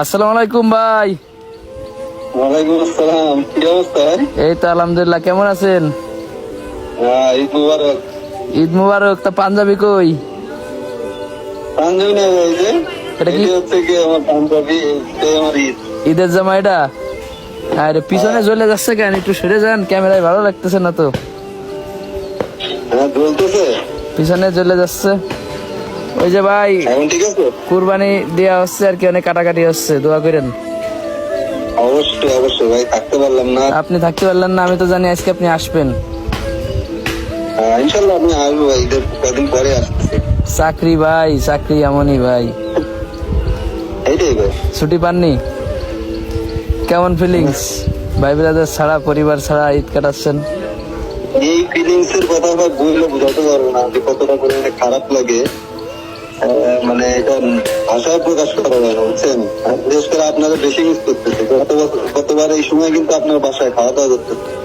আসসালামু আলাইকুম ভাই। ওয়ালাইকুম আসসালাম কি অবস্থা? এই তো আলহামদুলিল্লাহ কেমন আছেন? হ্যাঁ, ঈদ মুবারক। ঈদ মুবারক তা পাঞ্জাবি কই? পাঞ্জাবি না এই যে। এটা কি? হচ্ছে কি আমার পাঞ্জাবি আমার ঈদ। ঈদের জামা এটা? আরে পিছনে জ্বলে যাচ্ছে কেন? একটু সরে যান ক্যামেরায় ভালো লাগতেছে না তো। হ্যাঁ পিছনে জ্বলে যাচ্ছে। ওই যে ভাই কুরবানি দেওয়া হচ্ছে আর কি অনেক কাটাকাটি হচ্ছে দোয়া করেন। অবশ্যই অবশ্যই ভাই থাকতে পারলাম না। আপনি থাকতে পারলেন না আমি তো জানি আজকে আপনি আসবেন। হ্যাঁ, আমি আসব ভাই কদিন পরে আসতেছি চাকরি ভাই চাকরি এমনই ভাই। এইটাই ভাই। ছুটি পাননি? কেমন ফিলিংস ভাই ব্রাদার ছাড়া পরিবার ছাড়া ঈদ কাটাচ্ছেন? এই ফিলিংস এর কথা ভাই বললে বোঝাতে পারব না যে কতটা পরিমাণে খারাপ লাগে। মানে এটা ভাষায় প্রকাশ করা যায় না বুঝছেন? বিশেষ করে আপনারা বেশি মিস করতেছে গতবার এই সময় কিন্তু আপনার বাসায় খাওয়া দাওয়া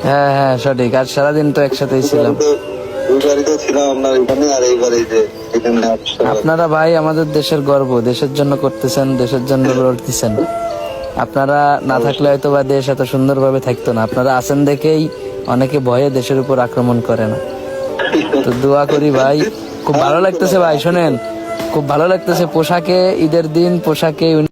হ্যাঁ হ্যাঁ সঠিক। আর সারাদিন তো একসাথেই ছিলাম। আপনারা ভাই আমাদের দেশের গর্ব। দেশের জন্য করতেছেন দেশের জন্য লড়তেছেন। আপনারা না থাকলে হয়তো বা দেশ এত সুন্দরভাবে থাকতো না। আপনারা আছেন দেখেই অনেকে ভয়ে দেশের উপর আক্রমণ করে না। তো দোয়া করি ভাই। খুব ভালো লাগতেছে ভাই শোনেন। খুব ভালো লাগতেছে পোশাকে ঈদের দিন পোশাকে